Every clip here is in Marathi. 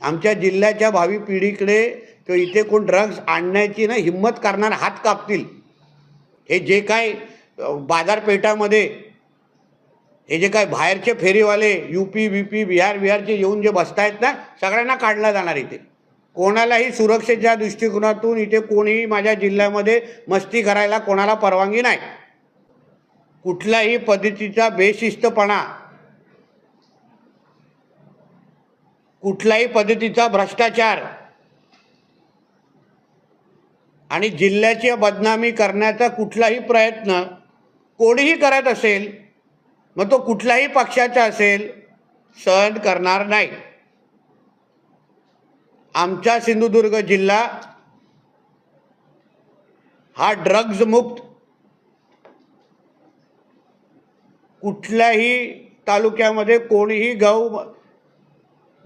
आमच्या जिल्ह्याच्या भावी पिढीकडे किंवा इथे कोण ड्रग्ज आणण्याची ना हिंमत करणार हात कापतील. हे जे काय बाजारपेठामध्ये हे जे काय बाहेरचे फेरीवाले U P B P Bihar बिहारचे येऊन जे बसतायत ना सगळ्यांना काढला जाणार इथे. कोणालाही सुरक्षेच्या दृष्टिकोनातून इथे कोणीही माझ्या जिल्ह्यामध्ये मस्ती करायला कोणाला परवानगी नाही. कुठल्याही पद्धतीचा बेशिस्तपणा कुठल्याही पद्धतीचा भ्रष्टाचार आणि जिल्ह्याची बदनामी करण्याचा कुठलाही प्रयत्न कोणीही करत असेल मग तो कुठल्याही पक्षाचा असेल सहन करणार नाही. आमचा सिंधुदुर्ग जिल्हा हा ड्रग्ज मुक्त. कुठल्याही तालुक्यामध्ये कोणीही गौ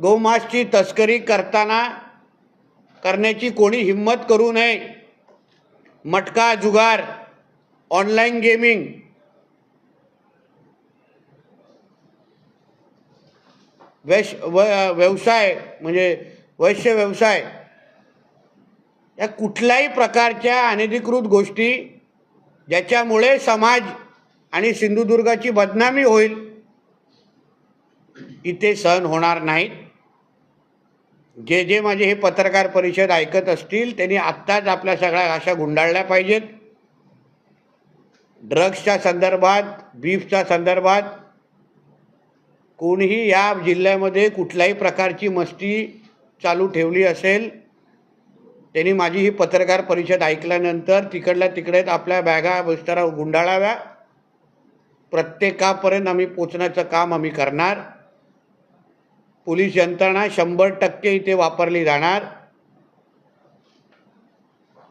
गौमासची तस्करी करताना करण्याची कोणी हिंमत करू नये. मटका जुगार ऑनलाईन गेमिंग वैश व व्यवसाय म्हणजे वैश्य व्यवसाय या कुठल्याही प्रकारच्या अनधिकृत गोष्टी ज्याच्यामुळे समाज आणि सिंधुदुर्गाची बदनामी होईल इथे सहन होणार नाहीत. जे जे माझे हे पत्रकार परिषद ऐकत असतील त्यांनी आत्ताच आपल्या सगळ्या आशा गुंडाळल्या पाहिजेत. ड्रग्सच्या संदर्भात बीफच्या संदर्भात कोणीही या जिल्ह्यामध्ये कुठल्याही प्रकारची मस्ती चालू ठेवली असेल त्यांनी माझी ही पत्रकार परिषद ऐकल्यानंतर तिकडल्या तिकडेच आपल्या बॅगा बिस्तारा गुंडाळाव्या. प्रत्येकापर्यंत आम्ही पोचण्याचं काम आम्ही करणार. पोलीस यंत्रणा शंभर टक्के इथे वापरली जाणार.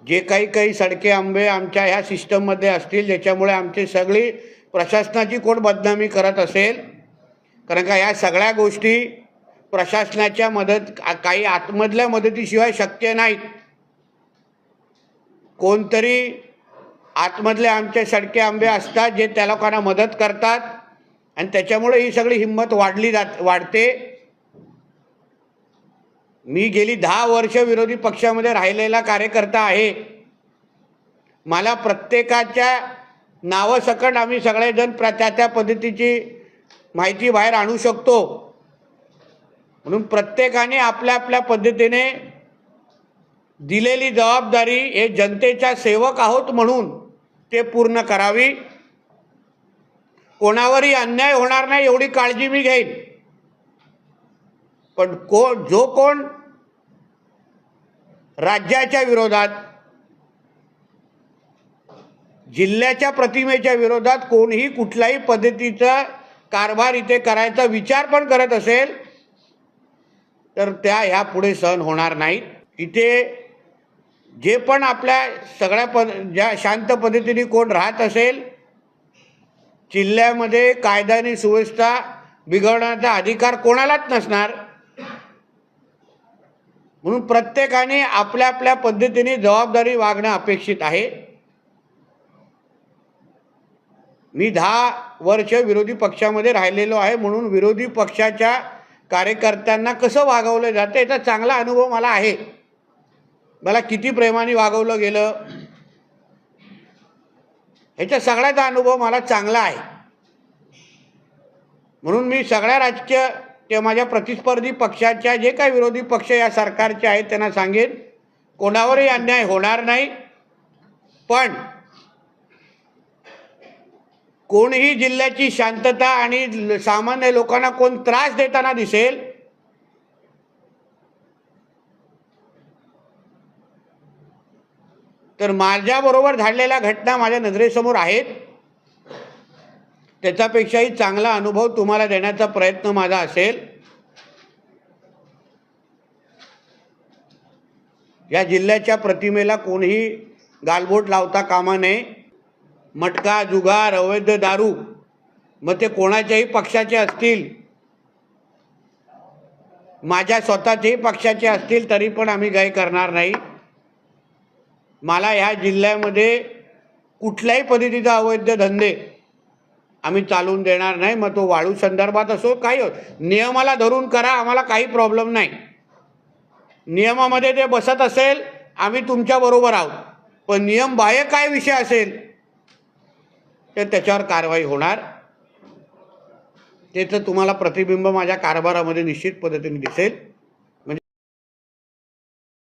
जे काही काही सडके आंबे आमच्या ह्या सिस्टममध्ये असतील ज्याच्यामुळे आमची सगळी प्रशासनाची कोण बदनामी करत असेल? कारण का या सगळ्या गोष्टी प्रशासनाच्या मदत काही आतमधल्या मदतीशिवाय शक्य नाहीत. कोणतरी आतमधले आमचे सडके आंबे असतात जे त्या लोकांना मदत करतात आणि त्याच्यामुळे ही सगळी हिंमत वाढली जात वाढते. मी गेली दहा वर्ष विरोधी पक्षामध्ये राहिलेला कार्यकर्ता आहे. मला प्रत्येकाच्या नावासकट आम्ही सगळेजण प्र त्या त्या पद्धतीची माहिती बाहेर आणू शकतो. म्हणून प्रत्येकाने आपल्या आपल्या पद्धतीने दिलेली जबाबदारी हे जनतेच्या सेवक आहोत म्हणून ते पूर्ण करावी. कोणावरही अन्याय होणार नाही एवढी काळजी मी घेईन. पण को जो कोण राज्याच्या विरोधात जिल्ह्याच्या प्रतिमेच्या विरोधात कोणीही कुठल्याही पद्धतीचा कारभार इथे करायचा विचार पण करत असेल तर त्या ह्या पुढे सहन होणार नाहीत. इथे जे पण आपल्या सगळ्या पद ज्या शांत पद्धतीने कोण राहत असेल जिल्ह्यामध्ये कायदा आणि सुव्यवस्था बिघडण्याचा अधिकार कोणालाच नसणार. म्हणून प्रत्येकाने आपल्या आपल्या पद्धतीने जबाबदारी वागणं अपेक्षित आहे. मी दहा वर्ष विरोधी पक्षामध्ये राहिलेलो आहे म्हणून विरोधी पक्षाच्या कार्यकर्त्यांना कसं वागवलं जातं याचा चांगला अनुभव मला आहे. मला किती प्रेमाने वागवलं गेलं ह्याचा सगळ्याचा अनुभव मला चांगला आहे. म्हणून मी सगळ्या राजकीय किंवा माझ्या प्रतिस्पर्धी पक्षाच्या जे काही विरोधी पक्ष या सरकारचे आहेत त्यांना सांगेन. कोणावरही अन्याय होणार नाही. पण कोणीही जिल्ह्याची शांतता आणि सामान्य लोकांना कोण त्रास देताना दिसेल तर माझ्याबरोबर झालेल्या घटना माझ्या नजरेसमोर आहेत. त्याच्यापेक्षाही चांगला अनुभव तुम्हाला देण्याचा प्रयत्न माझा असेल. या जिल्ह्याच्या प्रतिमेला कोणीही गालबोट लावता कामा नये. मटका जुगार अवैध दारू मग ते कोणाच्याही पक्षाचे असतील. माझ्या स्वतःच्याही पक्षाचे असतील तरी पण आम्ही काही करणार नाही. मला ह्या जिल्ह्यामध्ये कुठल्याही पद्धतीचा अवैध धंदे आम्ही चालून देणार नाही मग तो वाळू संदर्भात असो काही होत. नियमाला धरून करा आम्हाला काही प्रॉब्लेम नाही. नियमामध्ये ते बसत असेल आम्ही तुमच्याबरोबर आहोत. पण नियम बाह्य काय विषय असेल तर त्याच्यावर कारवाई होणार. त्याचं तुम्हाला प्रतिबिंब माझ्या कारभारामध्ये निश्चित पद्धतीने दिसेल.